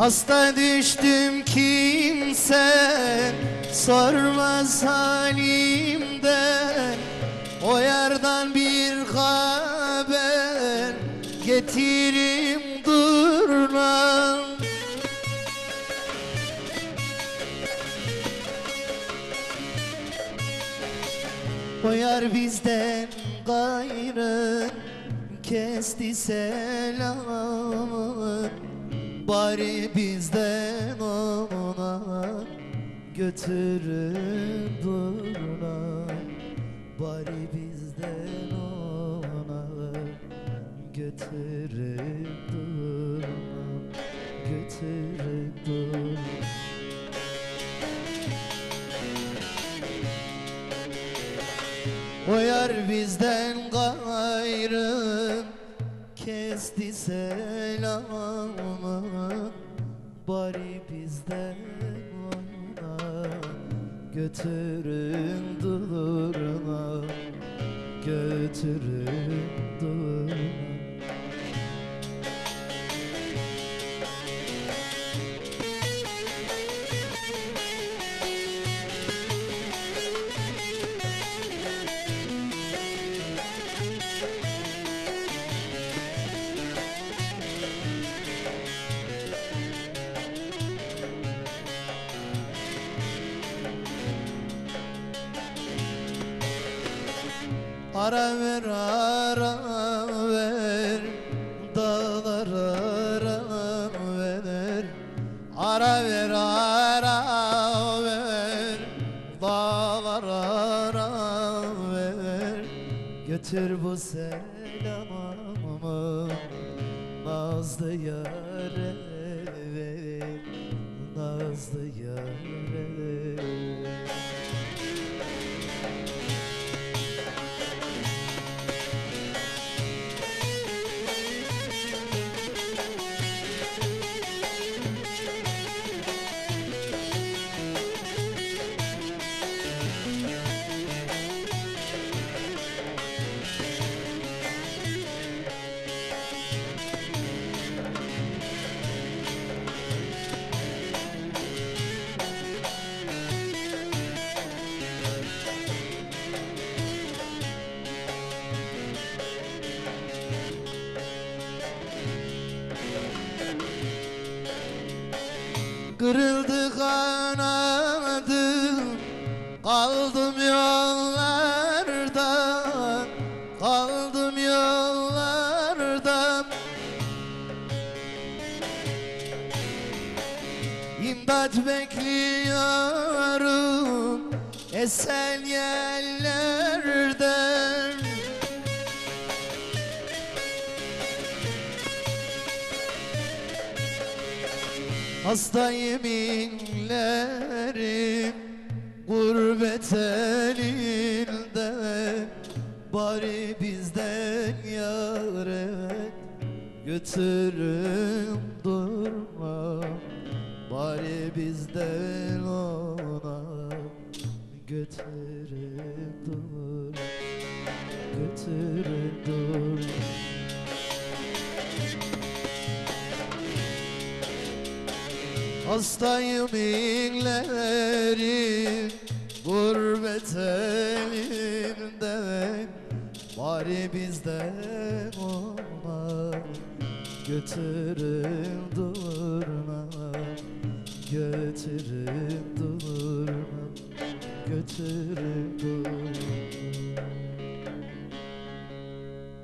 Hasta düştüm kimse sormaz halimden O yardan bir haber getirim durmam. O yar bizden gayrı kesti selamı Bari bizden ona götürüp durma Bari bizden ona götürüp durma Götürüp durma O yar bizden gayrı kesti selamı Bari bizden ona götürün durma Götürün Ara ver ara ver. Dağlara ara ver. Ara ver ara ver. Dağlara ara ver. Götür bu selamımı Nazlı yâre ver. Nazlı yâre Kırıldı kanadım Kaldım yollarda Kaldım yollarda. İmdat bekliyorum Esen yerlerden Hastayım inlerim Gurbet elinde. Bari bizden yâre Götürüm durma. Bari bizden ona Götürüm dur Götürüm dur Hastayım inlerim Gurbet elinden Bari bizden ona Götürün durma. Götürün durma Götürün durma